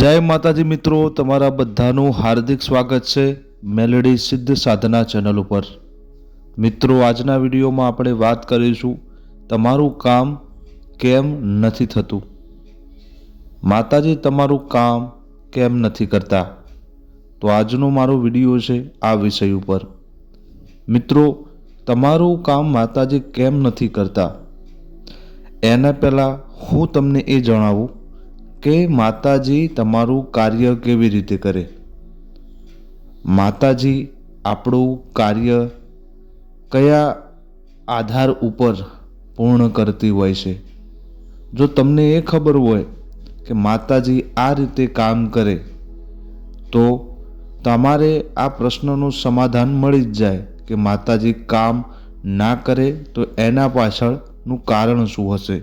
જય માતાજી મિત્રો, તમારા બધાનું હાર્દિક સ્વાગત છે મેલેડી સિદ્ધ સાધના ચેનલ ઉપર. મિત્રો, આજના વિડીયોમાં આપણે વાત કરીશું તમારું કામ કેમ નથી થતું? માતાજી, તમારું કામ કેમ નથી કરતા? તો આજનો મારો વીડિયો છે આ વિષય ઉપર. મિત્રો, તમારું કામ માતાજી કેમ નથી કરતા? એના પહેલાં હું તમને એ જણાવું કે માતાજી તમારું કાર્ય કેવી રીતે કરે? માતાજી, આપણું કાર્ય કયા આધાર ઉપર પૂર્ણ કરતી હોય છે? જો તમને એ ખબર હોય કે માતાજી આ રીતે કામ કરે, તો તમારે આ પ્રશ્નનું સમાધાન મળી જ જાય કે માતાજી કામ ના કરે તો એના પાછળનું કારણ શું હશે?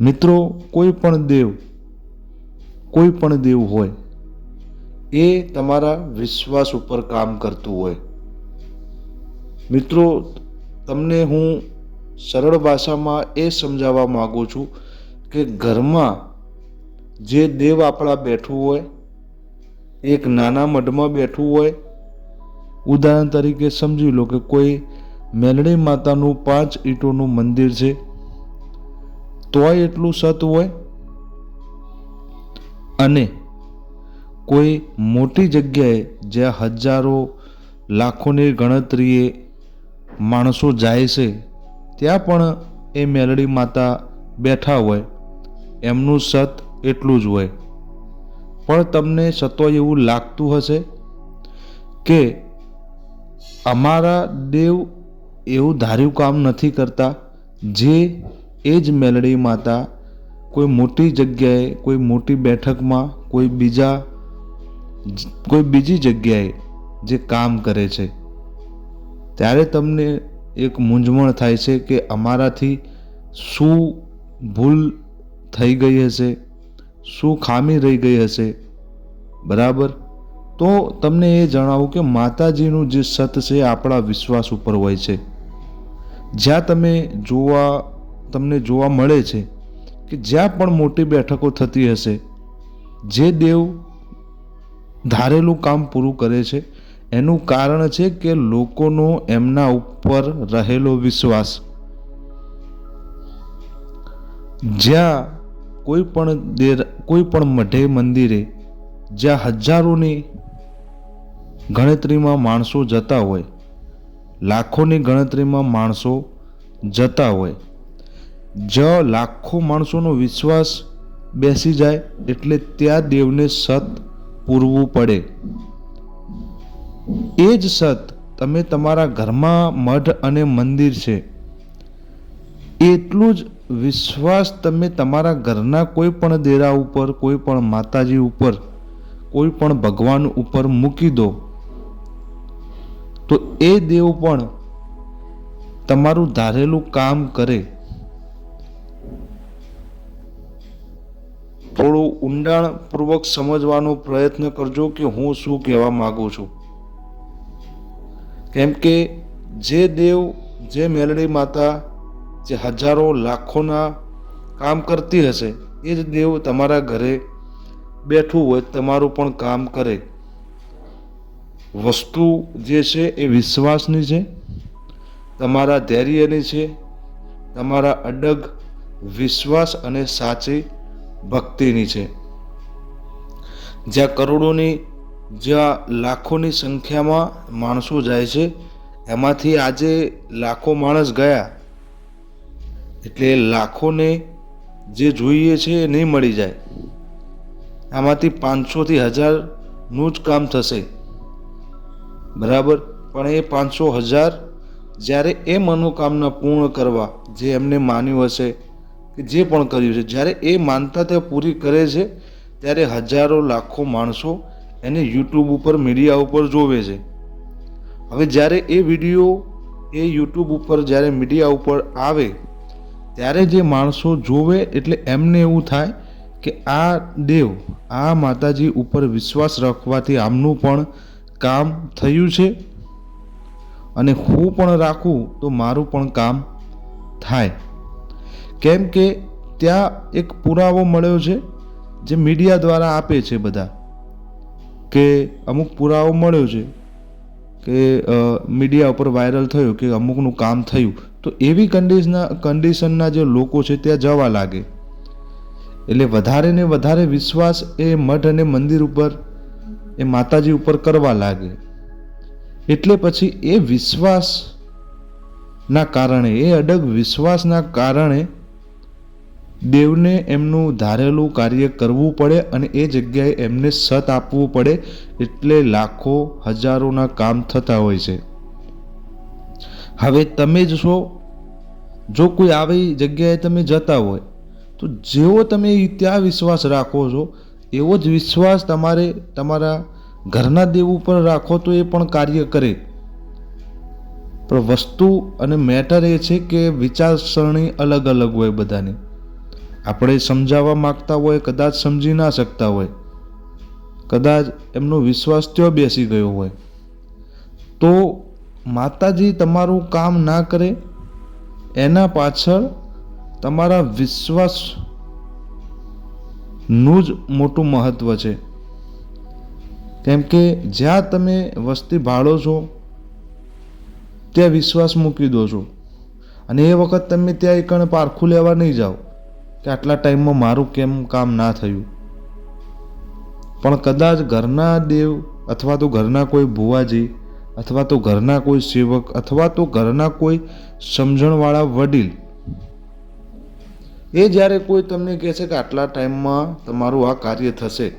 મિત્રો, કોઈ પણ દેવ, કોઈ પણ દેવ હોય, એ તમારા વિશ્વાસ ઉપર કામ કરતું હોય. મિત્રો, તમને હું સરળ ભાષામાં એ સમજાવવા માગું છું કે ઘરમાં જે દેવ આપણા બેઠું હોય, એક નાના મઢમાં બેઠું હોય, ઉદાહરણ તરીકે સમજી લો કે કોઈ મેલડી માતાનું પાંચ ઈંટોનું મંદિર છે તોય એટલું સત હોય? અને કોઈ મોટી જગ્યાએ જ્યાં હજારો લાખોની ગણતરીએ માણસો જાય છે, ત્યાં પણ એ મેલડી માતા બેઠા હોય, એમનું સત એટલું જ હોય. પણ તમને સતો એવું લાગતું હશે કે અમારા દેવ એવું ધાર્યું કામ નથી કરતા, જે એ જ મેલડી માતા કોઈ મોટી જગ્યાએ, કોઈ મોટી બેઠકમાં, કોઈ બીજા કોઈ બીજી જગ્યાએ જે કામ કરે છે. ત્યારે તમને એક મૂંઝવણ થાય છે કે અમારાથી શું ભૂલ થઈ ગઈ હશે, શું ખામી રહી ગઈ હશે. બરાબર? તો તમને એ જણાવું કે માતાજીનું જે સત છે આપણા વિશ્વાસ ઉપર હોય છે. જ્યાં તમે જોવા તમને જોવા મળે છે કે જ્યાં પણ મોટી બેઠકો થતી હશે, જે દેવ ધારેલું કામ પૂરું કરે છે, એનું કારણ છે કે લોકોનો એમના ઉપર રહેલો વિશ્વાસ. જ્યાં કોઈ પણ દેર, કોઈ પણ મઢે મંદિરે જ્યાં હજારોની ગણતરીમાં માણસો જતા હોય, લાખોની ગણતરીમાં માણસો જતા હોય જ લાખો માણસોનો વિશ્વાસ બેસી જાય એટલે ત્યાં દેવને સત પૂરવું પડે. એ જ સત તમે તમારા ઘરમાં મઢ અને મંદિર છે. એટલું જ વિશ્વાસ તમે તમારા ઘરના કોઈ પણ દેરા ઉપર, કોઈ પણ માતાજી ઉપર, કોઈ પણ ભગવાન ઉપર મૂકી દો. તો એ દેવ પણ તમારું ધારેલું કામ કરે. થોડું ઊંડાણપૂર્વક સમજવાનો પ્રયત્ન કરજો કે હું શું કહેવા માગું છું. કેમ કે જે દેવ, જે મેલડી માતા, જે હજારો લાખોના કામ કરતી હશે, એ જ દેવ તમારા ઘરે બેઠું હોય, તમારું પણ કામ કરે. વસ્તુ જે છે એ વિશ્વાસની છે, તમારા ધૈર્યની છે, તમારા અડગ વિશ્વાસ અને સાચી ભક્તિની છે. જ્યાં કરોડોની, જ્યાં લાખોની સંખ્યામાં માણસો જાય છે, એમાંથી આજે લાખો માણસ ગયા. એટલે લાખોને જે જોઈએ છે એ નહીં મળી જાય. આમાંથી પાંચસોથી હજારનું જ કામ થશે. બરાબર? પણ એ પાંચસો હજાર જ્યારે એ મનોકામના પૂર્ણ કરવા જે એમને માન્યું હશે કે જે પણ કર્યું છે, જ્યારે એ માનતા તે પૂરી કરે છે, ત્યારે હજારો, લાખો માણસો એને યુટ્યુબ ઉપર મીડિયા ઉપર જોવે છે. હવે જ્યારે એ વીડિયો એ યુટ્યુબ ઉપર જ્યારે મીડિયા ઉપર આવે, ત્યારે જે માણસો જોવે એટલે એમને એવું થાય કે આ દેવ, આ માતાજી ઉપર વિશ્વાસ રાખવાથી આમનું પણ કામ થયું છે અને હું પણ રાખું તો મારું પણ કામ થાય. કેમ કે ત્યાં એક પુરાવો મળ્યો છે જે મીડિયા દ્વારા આપે છે બધા કે અમુક પુરાવો મળ્યો છે કે મીડિયા ઉપર વાયરલ થયું કે અમુકનું કામ થયું. તો એવી કન્ડિશના કન્ડિશનના જે લોકો છે ત્યાં જવા લાગે. એટલે વધારે ને વધારે વિશ્વાસ એ મઠ અને મંદિર ઉપર, એ માતાજી ઉપર કરવા લાગે. એટલે પછી એ વિશ્વાસના કારણે, એ અડગ વિશ્વાસના કારણે દેવને એમનું ધારેલું કાર્ય કરવું પડે અને એ જગ્યાએ એમને સત આપવું પડે એટલે લાખો હજારોના કામ થતા હોય છે. હવે તમે જ છો. જો કોઈ આવી જગ્યાએ તમે જતા હોય, તો જેવો તમે ત્યાં વિશ્વાસ રાખો છો, એવો જ વિશ્વાસ તમારે તમારા ઘરના દેવ ઉપર રાખો તો એ પણ કાર્ય કરે. પણ વસ્તુ અને મેટર એ છે કે વિચારસરણી અલગ અલગ હોય બધાની. આપણે સમજાવવા માગતા હોય, કદાચ સમજી ના શકતા હોય, કદાચ એમનો વિશ્વાસ ત્યાં બેસી ગયો હોય, તો માતાજી તમારું કામ ના કરે, એના પાછળ તમારા વિશ્વાસનું જ મોટું મહત્વ છે. કેમ કે જ્યાં તમે વસ્તી ભાળો છો, ત્યાં વિશ્વાસ મૂકી દો છો. અને એ વખત તમે ત્યાં એકણ પારખું લેવા નહીં જાઓ. કે આટલા ટાઈમમાં મારું કેમ કામ ના થયું? પણ કદાચ ઘરના દેવ અથવા તો ઘરના કોઈ ભુવાજી અથવા તો ઘરના કોઈ સેવક અથવા તો ઘરના કોઈ સમજણવાળા વડીલ એ જ્યારે કોઈ તમને કહે છે કે આટલા ટાઈમમાં તમારું આ કાર્ય થશે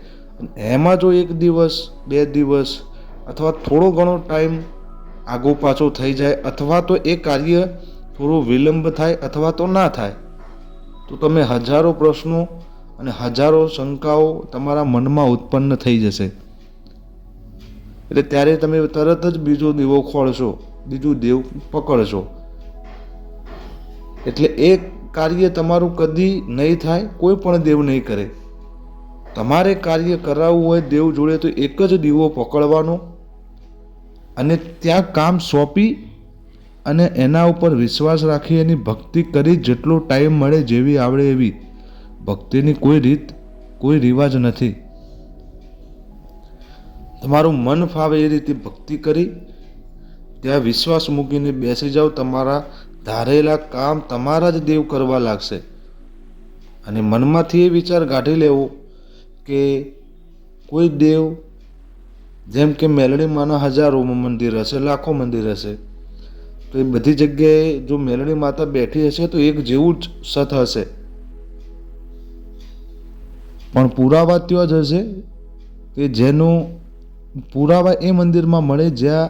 એમાં જો એક દિવસ, બે દિવસ અથવા થોડો ઘણો ટાઈમ આગો પાછો થઈ જાય અથવા તો એ કાર્ય થોડો વિલંબ થાય અથવા તો ના થાય તો તમે હજારો પ્રશ્નો અને હજારો શંકાઓ તમારા મનમાં ઉત્પન્ન થઈ જશે. એટલે ત્યારે તમે તરત જ બીજો દીવો ખોળશો, બીજું દેવ પકડશો. એટલે એ કાર્ય તમારું કદી નહીં થાય, કોઈ પણ દેવ નહીં કરે. તમારે કાર્ય કરાવવું હોય દેવ જોડે તો એક જ દીવો પકડવાનો અને ત્યાં કામ સોંપી અને એના ઉપર વિશ્વાસ રાખી એની ભક્તિ કરી જેટલો ટાઈમ મળે જેવી આવડે એવી. ભક્તિની કોઈ રીત, કોઈ રિવાજ નથી. તમારું મન ફાવે એ રીતે ભક્તિ કરી, ત્યાં વિશ્વાસ મૂકીને બેસી જાઓ. તમારા ધારેલા કામ તમારા જ દેવ કરવા લાગશે. અને મનમાંથી એ વિચાર કાઢી લેવો કે કોઈ દેવ, જેમ કે મેલડીમાંના હજારો મંદિર હશે, લાખો મંદિર હશે તો એ બધી જગ્યાએ જો મેલણી માતા બેઠી હશે તો એક જેવું જ સત હશે. પણ પુરાવા ત્યાં જ હશે કે જેનું પુરાવા એ મંદિરમાં મળે જ્યાં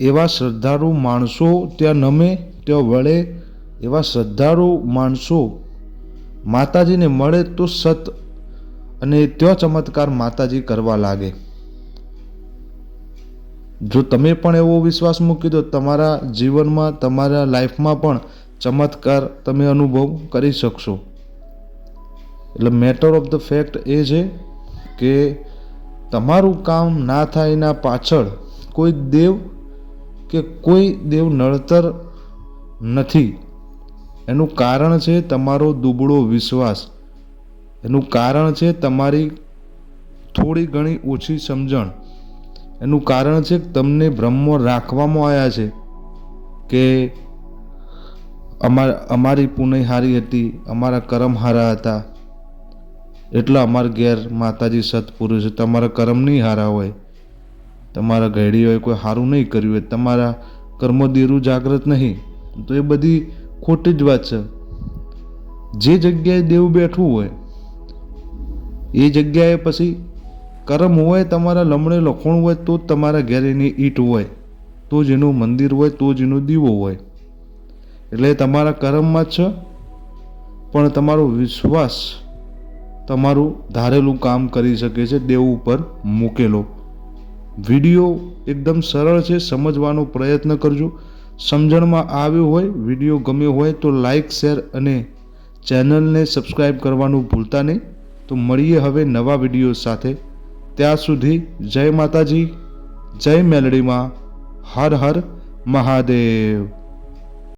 એવા શ્રદ્ધાળુ માણસો ત્યાં નમે, ત્યાં વળે, એવા શ્રદ્ધાળુ માણસો માતાજીને મળે તો સત અને ત્યાં ચમત્કાર માતાજી કરવા લાગે. જો તમે પણ એવો વિશ્વાસ મૂકી દો, તમારા જીવનમાં, તમારા લાઈફમાં પણ ચમત્કાર તમે અનુભવ કરી શકશો. એટલે મેટર ઓફ ધ ફેક્ટ એ છે કે તમારું કામ ના થાય એના પાછળ કોઈ દેવ કે કોઈ દેવ નડતર નથી. એનું કારણ છે તમારો દુબળો વિશ્વાસ. એનું કારણ છે તમારી થોડી ઘણી ઓછી સમજણ. એનું કારણ છે કે તમને બ્રહ્મો રાખવામાં આવ્યા છે કે અમાર, અમારી પુનઈ હારી હતી, અમારા કરમ હારા હતા. એટલે અમારા ઘેર માતાજી સત્પુરુષ તમારા કરમ નહીં હારા હોય. તમારા ઘેડીઓએ કોઈ સારું નહીં કર્યું હોય. તમારા કર્મો દેરું જાગૃત નહીં. તો એ બધી ખોટી જ વાત છે. જે જગ્યાએ દેવ બેઠવું હોય, એ જગ્યાએ પછી કરમ હોય, તમારા લમણે લખોણ હોય, તો જ તમારા ઘેર એની ઈંટ હોય. તો જ એનું મંદિર હોય, તો જ એનો દીવો હોય. એટલે તમારા કર્મમાં છે. પણ તમારો વિશ્વાસ તમારું ધારેલું કામ કરી શકે છે, દેવ ઉપર મૂકેલો. વીડિયો એકદમ સરળ છે, સમજવાનો પ્રયત્ન કરજો. સમજણમાં આવ્યો હોય, વીડિયો ગમ્યો હોય, તો લાઈક શેર અને ચેનલને સબસ્ક્રાઈબ કરવાનું ભૂલતા નહીં. તો મળીએ હવે નવા વીડિયો સાથે. ત્યાં સુધી જય માતાજી જય મેલડીમાં હર હર મહાદેવ.